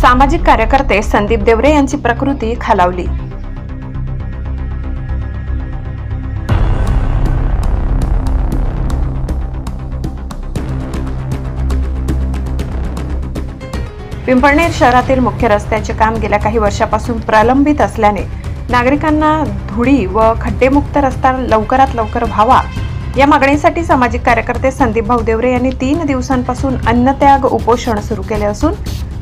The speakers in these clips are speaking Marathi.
सामाजिक कार्यकर्ते संदीप देवरे यांची प्रकृती खालावली. पिंपळनेर शहरातील मुख्य रस्त्याचे काम गेल्या काही वर्षापासून प्रलंबित असल्याने नागरिकांना धुळी व खड्डेमुक्त रस्ता लवकरात लवकर व्हावा या मागणीसाठी सामाजिक कार्यकर्ते संदीप भाऊ देवरे यांनी तीन दिवसांपासून अन्नत्याग उपोषण सुरू केले असून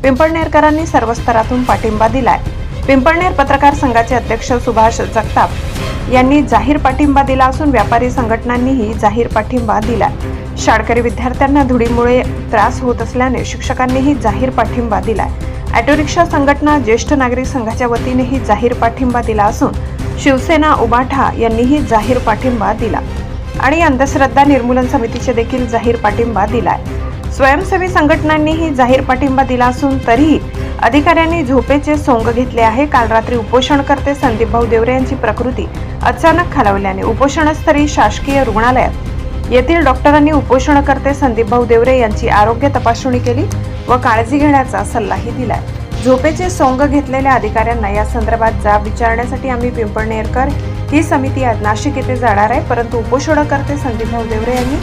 पिंपळनेरकरांनी सर्व स्तरातून पाठिंबा दिलाय. पिंपळनेर पत्रकार संघाचे अध्यक्ष सुभाष जगताप यांनी जाहीर पाठिंबा दिला असून व्यापारी संघटनांनीही जाहीर पाठिंबा दिला शाळकरी विद्यार्थ्यांना धुळीमुळे त्रास होत असल्याने शिक्षकांनीही जाहीर पाठिंबा दिलाय. ऑटोरिक्षा संघटना ज्येष्ठ नागरिक संघाच्या वतीनेही जाहीर पाठिंबा दिला असून शिवसेना उबाठा यांनीही जाहीर पाठिंबा दिला. आणि अंधश्रद्धा निर्मूलन समितीचे देखील जाहीर पाठिंबा दिलाय. स्वयंसेवी संघटनांनीही जाहीर पाठिंबा दिला असून तरीही अधिकाऱ्यांनी झोपेचे सोंग घेतले आहे. काल रात्री उपोषणकर्ते संदीप भाऊ देवरे यांची प्रकृती अचानक खालावल्याने उपोषणस्थळी शासकीय रुग्णालयात येथील डॉक्टरांनी उपोषणकर्ते संदीप भाऊ देवरे यांची आरोग्य तपासणी केली व काळजी घेण्याचा सल्लाही दिलाय. झोपेचे सोंग घेतलेल्या अधिकाऱ्यांना या संदर्भात जाब विचारण्यासाठी आम्ही पिंपळनेरकर ही समिती आज नाशिक येथे जाणार आहे. परंतु उपोषणकर्ते संदीप भाऊ देवरे यांनी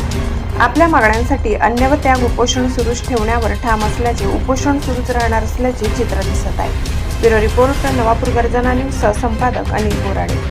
आपल्या मागण्यांसाठी अन्य व त्याग उपोषण सुरूच ठेवण्यावर ठाम असल्याचे उपोषण सुरूच राहणार असल्याचे चित्र दिसत आहे. ब्युरो रिपोर्ट नवापूर गर्जना न्यूज सहसंपादक अनिल बोराडे.